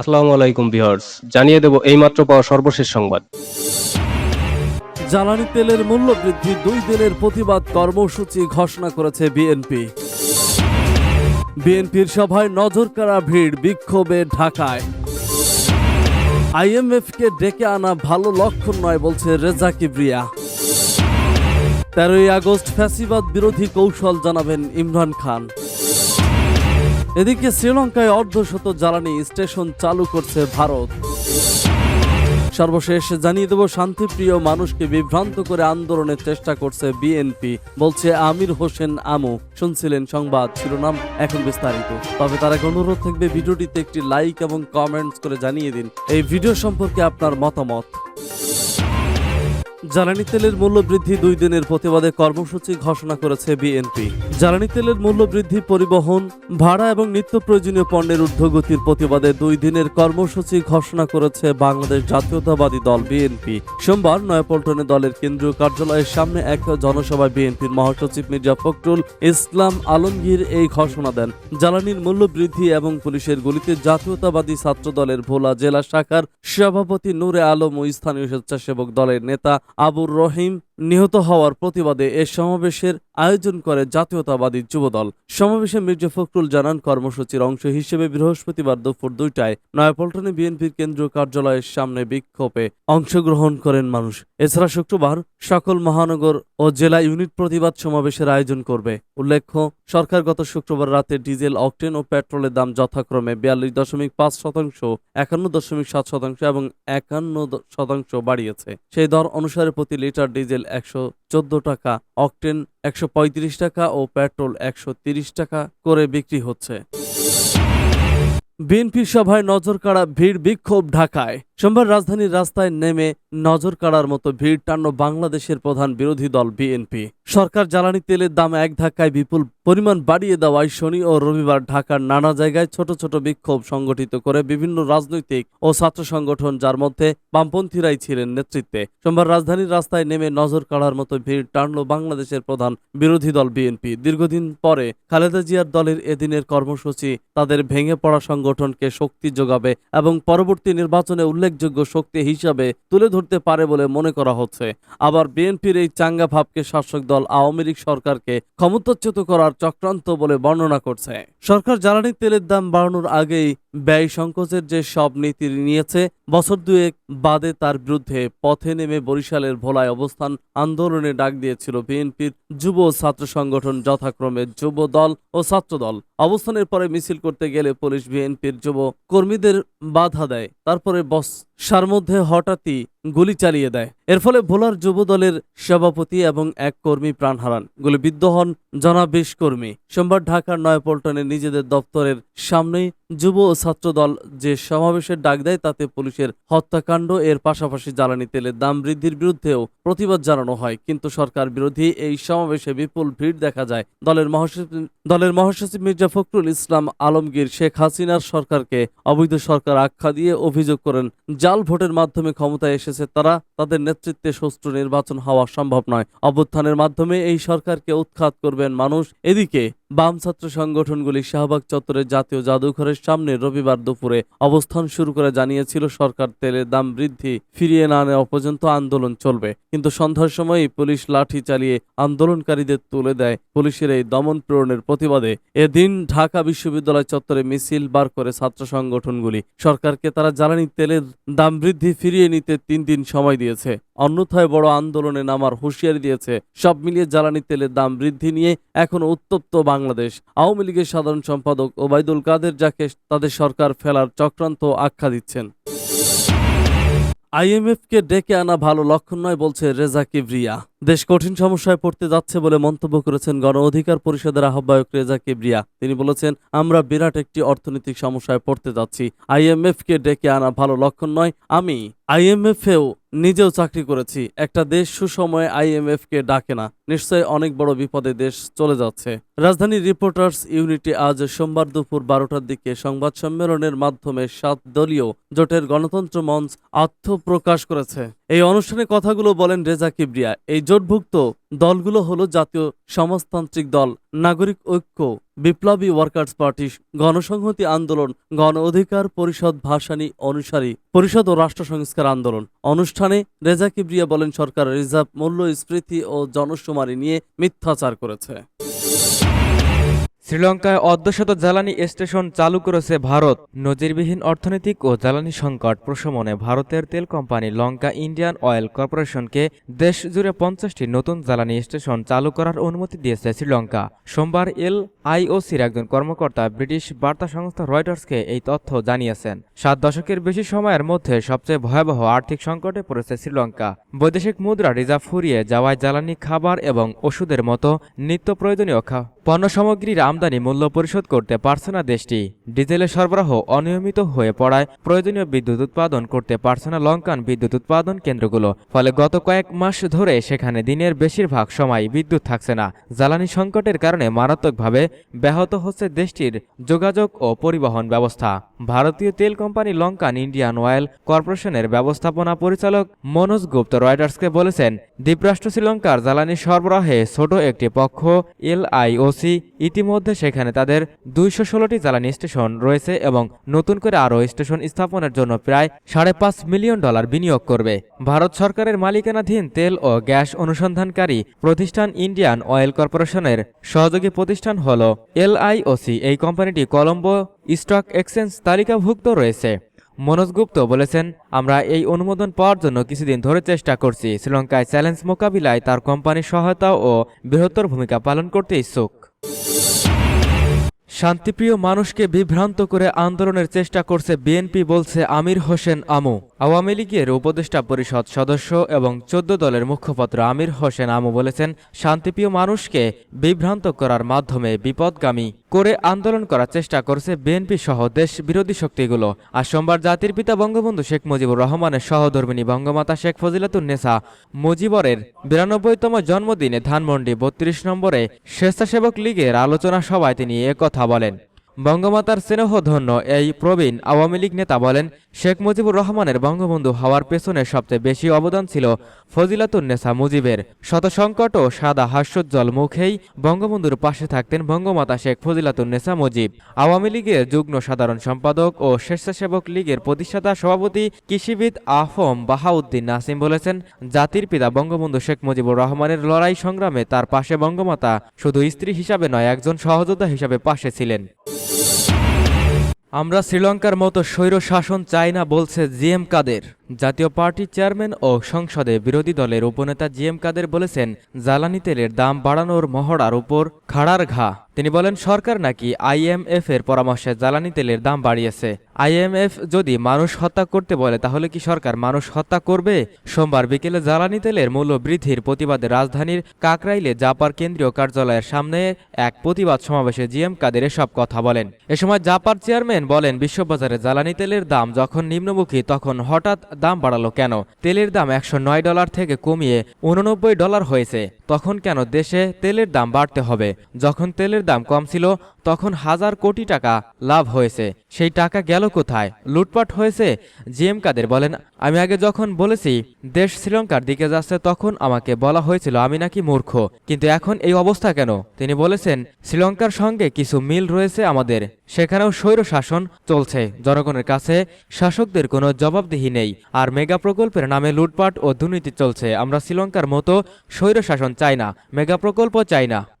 আসসালামু আলাইকুম ভিউয়ার্স, জানিয়ে দেব এইমাত্র পাওয়া সর্বশেষ সংবাদ। জ্বালানি তেলের মূল্য বৃদ্ধি, দুই দিনের প্রতিবাদ কর্মসূচি ঘোষণা করেছে বিএনপি। বিএনপির সভায় নজর কাড়া ভিড় বিক্ষোভে ঢাকায়। আইএমএফকে ডেকে আনা ভালো লক্ষণ নয় বলছে রেজা কিবরিয়া। তেরোই আগস্ট ফ্যাসিবাদ বিরোধী কৌশল জানাবেন ইমরান খান। এদিকে শ্রীলঙ্কায় অর্ধশত জ্বালানি স্টেশন চালু করছে ভারত। সর্বশেষ জানিয়ে দেব, শান্তিপ্রিয় মানুষকে বিভ্রান্ত করে আন্দোলনের চেষ্টা করছে বিএনপি, বলছে আমির হোসেন আমু। শুনছিলেন সংবাদ শিরোনাম এখন বিস্তারিত। তবে তার আগে অনুরোধ থাকবে, ভিডিওটিতে একটি লাইক এবং কমেন্টস করে জানিয়ে দিন। এই ভিডিও সম্পর্কে আপনার মতামত। জ্বালানি তেলের মূল্য বৃদ্ধি দুই দিনের প্রতিবাদে কর্মসূচি ঘোষণা করেছে বিএনপি। জ্বালানি তেলের মূল্য বৃদ্ধি, পরিবহন, ভাড়া এবং নিত্য প্রয়োজনীয় পণ্যের ঊর্ধ্বগতির প্রতিবাদে দুই দিনের কর্মসূচি ঘোষণা করেছে বাংলাদেশ জাতীয়তাবাদী দল বিএনপি। সোমবার নয়াপল্টনে দলের কেন্দ্রীয় কার্যালয়ের সামনে এক জনসভায় বিএনপির মহাসচিব মির্জা ফখরুল ইসলাম আলমগীর এই ঘোষণা দেন। জ্বালানির মূল্য বৃদ্ধি এবং পুলিশের গুলিতে জাতীয়তাবাদী ছাত্র দলের ভোলা জেলা শাখার সভাপতি নূরে আলম ও স্থানীয় স্বেচ্ছাসেবক দলের নেতা আবুর রহিম নিহত হওয়ার প্রতিবাদে এ সমাবেশের আয়োজন করে জাতীয়তাবাদী যুবদল। সমাবেশে মির্জা ফখরুল জানান, কর্মসূচির অংশ হিসেবে বৃহস্পতিবার দুপুর দুইটায় নয়াপল্টনে বিএনপির কেন্দ্রীয় কার্যালয়ের সামনে বিক্ষোভে অংশগ্রহণ করেন মানুষ। এছাড়া শুক্রবার সকল মহানগর ও জেলা ইউনিট প্রতিবাদ সমাবেশের আয়োজন করবে। উল্লেখ্য, সরকার গত শুক্রবার রাতে ডিজেল, অকটেন ও পেট্রোলের দাম যথাক্রমে বিয়াল্লিশ দশমিক পাঁচ শতাংশ, একান্ন দশমিক সাত শতাংশ এবং একান্ন শতাংশ বাড়িয়েছে। সেই দর অনুসারে প্রতি লিটার ডিজেল একশো চোদ্দ টাকা অকটেন একশো পঁয়ত্রিশ টাকা ও পেট্রোল একশো টাকা করে বিক্রি হচ্ছে। বিএনপি সভায় নজর কাড়া ভিড় বিক্ষোভ ঢাকায়। সোমবার রাজধানীর রাস্তায় নেমে নজর কাড়ার মতো ভিড় টান্ন বাংলাদেশের প্রধান বিরোধী দল বিএনপি। সরকার জ্বালানি তেলের দাম এক ধাক্কায় বিপুল পরিমাণ বাড়িয়ে দেওয়ায় শনি ও রবিবার ঢাকার নানা জায়গায় ছোট ছোট বিক্ষোভ সংগঠিত করে বিভিন্ন রাজনৈতিক ও ছাত্র সংগঠন, যার মধ্যে বামপন্থীরাই ছিলেন নেতৃত্বে। সোমবার রাজধানীর রাস্তায় নেমে নজর কাড়ার মতো ভিড় টানল বাংলাদেশের প্রধান বিরোধী দল বিএনপি। দীর্ঘদিন পরে খালেদা জিয়ার দলের এদিনের কর্মসূচি তাদের ভেঙে পড়া সংগঠনকে শক্তি যোগাবে এবং পরবর্তী নির্বাচনে উল্লেখযোগ্য শক্তি হিসাবে তুলে ধরতে পারে বলে মনে করা হচ্ছে। আবার বিএনপির এই চাঙ্গা ভাবকে শাসক দল আওয়ামী লীগ সরকারকে ক্ষমতাচ্যুত করার চক্রান্ত বলে বর্ণনা করছে। সরকার জ্বালানি তেলের দাম বাড়ানোর আগেই ব্যয় সংকোচের যে সব নীতি নিয়েছে, বছর দুয়েক বাদে তার বিরুদ্ধে পথে নেমে বরিশালের ভোলায় অবস্থান আন্দোলনে ডাক দিয়েছিল বিএনপির যুব ছাত্র সংগঠন যথাক্রমে যুব দল ও ছাত্র দল অবস্থানের পরে মিছিল করতে গেলে পুলিশ বিএনপির যুব কর্মীদের বাধা দেয়। তারপরে বস সার মধ্যে হঠাৎই গুলি চালিয়ে দেয়। এর ফলে ভোলার যুব দলের সভাপতি এবং এক কর্মী প্রাণ হারান। গুলিবিদ্ধ হন জনা বিশ কর্মী। সোমবার ঢাকার নয়াপল্টনে নিজেদের দপ্তরের সামনেই যুব ও ছাত্র দল যে সমাবেশের ডাক দেয়, তাতে পুলিশের হত্যাকাণ্ড, এর পাশাপাশি জ্বালানি তেলের দাম বৃদ্ধির বিরুদ্ধেও প্রতিবাদ জানানো হয়। কিন্তু সরকার বিরোধী এই সমাবেশে বিপুল ভিড় দেখা যায়। দলের মহাসচিব দলের মহাসচিব মির্জা ফখরুল ইসলাম আলমগীর শেখ হাসিনার সরকারকে অবৈধ সরকার আখ্যা দিয়ে অভিযোগ করেন, জাল ভোটের মাধ্যমে ক্ষমতায় এসেছে তারা তাদের নেতৃত্বে সুষ্ঠু নির্বাচন হওয়া সম্ভব নয়। অভ্যুত্থানের মাধ্যমে এই সরকারকে উৎখাত করবেন মানুষ। এদিকে বাম ছাত্র সংগঠনগুলি শাহবাগ চত্বরের জাতীয় জাদুঘরের সামনে রবিবার দুপুরে অবস্থান শুরু করে জানিয়েছিল সরকার, তেলের দাম বৃদ্ধি ফিরিয়ে না নেওয়া পর্যন্ত আন্দোলন চলবে। কিন্তু সন্ধ্যার সময়ই পুলিশ লাঠি চালিয়ে আন্দোলনকারীদের তুলে দেয় পুলিশের এই দমন প্রেরণের প্রতিবাদে। এদিন ঢাকা বিশ্ববিদ্যালয় চত্বরে মিছিল বার করে ছাত্র সংগঠনগুলি। সরকারকে তারা জ্বালানি তেলের দাম বৃদ্ধি ফিরিয়ে নিতে তিন দিন সময় দিয়েছে। অন্যথায় বড় আন্দোলনে নামার হুঁশিয়ারি দিয়েছে। সব মিলিয়ে জ্বালানি তেলের দাম বৃদ্ধি নিয়ে এখনও উত্তপ্ত বাংলাদেশ। আওয়ামী লীগের সাধারণ সম্পাদক ওবায়দুল কাদের যাকে তাদের সরকার ফেলার চক্রান্ত আখ্যা দিচ্ছেন। আইএমএফকে ডেকে আনা ভালো লক্ষণ নয় বলছে রেজা কিবরিয়া। দেশ কঠিন সমস্যায় পড়তে যাচ্ছে বলে মন্তব্য করেছেন গণ অধিকার পরিষদের আহ্বায়ক রেজা কিবরিয়া। তিনি বলেছেন, আমরা বিরাট একটি অর্থনৈতিক সমস্যায় পড়তে যাচ্ছি। আইএমএফকে ডেকে আনা ভালো লক্ষণ নয়, আমি। আইএমএফেও নিজেও চাকরি করেছি। একটা দেশ সুসময়ে আইএমএফ কে ডাকে না। নিশ্চয়ই অনেক বড় বিপদে দেশ চলে যাচ্ছে। রাজধানী রিপোর্টার্স ইউনিটি আজ সোমবার দুপুর বারোটার দিকে সংবাদ সম্মেলনের মাধ্যমে সাত দলীয় জোটের গণতন্ত্র মঞ্চ আত্মপ্রকাশ করেছে। এই অনুষ্ঠানে কথাগুলো বলেন রেজা কিবরিয়া। এই জোটভুক্ত দলগুলো হলো জাতীয় সমাজতান্ত্রিক দল, নাগরিক ঐক্য, বিপ্লবী ওয়ার্কার্স পার্টি, গণসংহতি আন্দোলন, গণ অধিকার পরিষদ ভাসানী অনুসারী, পরিষদ ও রাষ্ট্র সংস্কার আন্দোলন। অনুষ্ঠানে রেজা কিবরিয়া বলেন, সরকার রিজার্ভ মূল্যস্ফীতি ও জনশুমারি নিয়ে মিথ্যাচার করেছে। শ্রীলঙ্কায় অর্ধশত জ্বালানি স্টেশন চালু করেছে ভারত। নজিরবিহীন অর্থনৈতিক ও জ্বালানি সংকট প্রশমনে ভারতের তেল কোম্পানি লঙ্কা ইন্ডিয়ান অয়েল কর্পোরেশনকে দেশ জুড়ে পঞ্চাশটি নতুন জ্বালানি স্টেশন চালু করার অনুমতি দিয়েছে শ্রীলঙ্কা। সোমবার এল আইওসির একজন কর্মকর্তা ব্রিটিশ বার্তা সংস্থা রয়টার্সকে এই তথ্য জানিয়েছেন। সাত দশকের বেশি সময়ের মধ্যে সবচেয়ে ভয়াবহ আর্থিক সংকটে পড়েছে শ্রীলঙ্কা। বৈদেশিক মুদ্রা রিজার্ভ ফুরিয়ে যাওয়ায় জ্বালানি, খাবার এবং ওষুধের মতো নিত্য প্রয়োজনীয় পণ্য সামগ্রীর আমদানি মূল্য পরিশোধ করতে পারছে না দেশটি। ডিজেলের সরবরাহ অনিয়মিত হয়ে পড়ায় প্রয়োজনীয় বিদ্যুৎ উৎপাদন করতে পারছে না লঙ্কান বিদ্যুৎ উৎপাদন কেন্দ্রগুলো। ফলে গত কয়েক মাস ধরে সেখানে দিনের বেশিরভাগ সময় বিদ্যুৎ থাকছে না। জ্বালানি সংকটের কারণে মারাত্মকভাবে ব্যাহত হচ্ছে দেশটির যোগাযোগ ও পরিবহন ব্যবস্থা। ভারতীয় তেল কোম্পানি লঙ্কান ইন্ডিয়ান অয়েল কর্পোরেশনের ব্যবস্থাপনা পরিচালক মনোজ গুপ্ত রয়টার্সকে বলেছেন, দ্বীপরাষ্ট্র শ্রীলঙ্কার জ্বালানি সরবরাহে ছোট একটি পক্ষ এলআইওসি ইতিমধ্যে সেখানে তাদের দুইশো ষোলোটি জ্বালানি স্টেশন রয়েছে এবং নতুন করে আরও স্টেশন স্থাপনের জন্য প্রায় সাড়ে পাঁচ মিলিয়ন ডলার বিনিয়োগ করবে। ভারত সরকারের মালিকানাধীন তেল ও গ্যাস অনুসন্ধানকারী প্রতিষ্ঠান ইন্ডিয়ান অয়েল কর্পোরেশনের সহযোগী প্রতিষ্ঠান হল এলআইওসি এই কোম্পানিটি কলম্বো স্টক এক্সচেঞ্জ তালিকাভুক্ত রয়েছে। মনোজ গুপ্ত বলেছেন, আমরা এই অনুমোদন পাওয়ার জন্য কিছুদিন ধরে চেষ্টা করছি। শ্রীলঙ্কায় চ্যালেঞ্জ মোকাবিলায় তার কোম্পানির সহায়তা ও বৃহত্তর ভূমিকা পালন করতে ইচ্ছুক। শান্তিপ্রিয় মানুষকে বিভ্রান্ত করে আন্দোলনের চেষ্টা করছে বিএনপি বলছে আমির হোসেন আমু। আওয়ামী লীগের উপদেষ্টা পরিষদ সদস্য এবং চোদ্দ দলের মুখপাত্র আমির হোসেন আমু বলেছেন, শান্তিপ্রিয় মানুষকে বিভ্রান্ত করার মাধ্যমে বিপদগামী করে আন্দোলন করার চেষ্টা করছে বিএনপি সহ দেশ বিরোধী শক্তিগুলো। আর সোমবার জাতির পিতা বঙ্গবন্ধু শেখ মুজিবুর রহমানের সহধর্মিনী বঙ্গমাতা শেখ ফজিলাতুন্নেসা মুজিবরের বিরানব্বইতম জন্মদিনে ধানমন্ডি বত্রিশ নম্বরে স্বেচ্ছাসেবক লীগের আলোচনা সভায় তিনি একথা বলেন। বঙ্গমাতার স্নেহধন্য এই প্রবীণ আওয়ামী লীগ নেতা বলেন, শেখ মুজিবুর রহমানের বঙ্গবন্ধু হওয়ার পেছনে সবচেয়ে বেশি অবদান ছিল ফজিলাতুন্নেসা মুজিবের। শত সংকট ও সাদা হাস্যোজ্জ্বল মুখেই বঙ্গবন্ধুর পাশে থাকতেন বঙ্গমাতা শেখ ফজিলাতুন্নেসা মুজিব। আওয়ামী লীগের যুগ্ম সাধারণ সম্পাদক ও স্বেচ্ছাসেবক লীগের প্রতিষ্ঠাতা সভাপতি কৃষিবিদ আফম বাহাউদ্দিন নাসিম বলেছেন, জাতির পিতা বঙ্গবন্ধু শেখ মুজিবুর রহমানের লড়াই সংগ্রামে তার পাশে বঙ্গমাতা শুধু স্ত্রী হিসাবে নয়, একজন সহযোদ্ধা হিসাবে পাশে ছিলেন। আমরা শ্রীলঙ্কার মতো স্বৈর শাসন চাই না বলছে জিএম কাদের। জাতীয় পার্টির চেয়ারম্যান ও সংসদে বিরোধী দলের উপনেতা জি এম কাদের বলেছেন, জ্বালানি তেলের দাম বাড়ানোর মহড়ার উপর খাড়ার ঘা। তিনি বলেন, সরকার নাকি আইএমএফ এর পরামর্শে জ্বালানি তেলের দাম বাড়িয়েছে। আইএমএফ যদি মানুষ হত্যা করতে বলে, তাহলে কি সরকার মানুষ হত্যা করবে? সোমবার বিকেলে জ্বালানি তেলের মূল্য বৃদ্ধির প্রতিবাদে রাজধানীর কাকরাইলে জাপার কেন্দ্রীয় কার্যালয়ের সামনে এক প্রতিবাদ সমাবেশে জিএম কাদের এসব কথা বলেন। এ সময় জাপার চেয়ারম্যান বলেন, বিশ্ববাজারে জ্বালানি তেলের দাম যখন নিম্নমুখী, তখন হঠাৎ দাম বাড়ালো কেন? তেলের দাম একশো নয় ডলার থেকে কমিয়ে উননব্বই ডলার হয়েছে। তখন কেন দেশে তেলের দাম বাড়তে হবে? যখন তেলের দাম কম ছিল তখন হাজার কোটি টাকা লাভ হয়েছে। সেই টাকা গেল কোথায়? লুটপাট হয়েছে? জিএম কাদের বলেন, আমি আগে যখন বলেছি দেশ শ্রীলঙ্কার দিকে যাচ্ছে, তখন আমাকে বলা হয়েছিল আমি নাকি মূর্খ। কিন্তু এখন এই অবস্থা কেন? তিনি বলেছেন, শ্রীলঙ্কার সঙ্গে কিছু মিল রয়েছে আমাদের। সেখানেও স্বৈর শাসন চলছে। জনগণের কাছে শাসকদের কোনো জবাবদিহি নেই। আর মেগা প্রকল্পের নামে লুটপাট ও দুর্নীতি চলছে। আমরা শ্রীলঙ্কার মতো স্বৈর শাসন চাই না। মেগা প্রকল্প চাই না।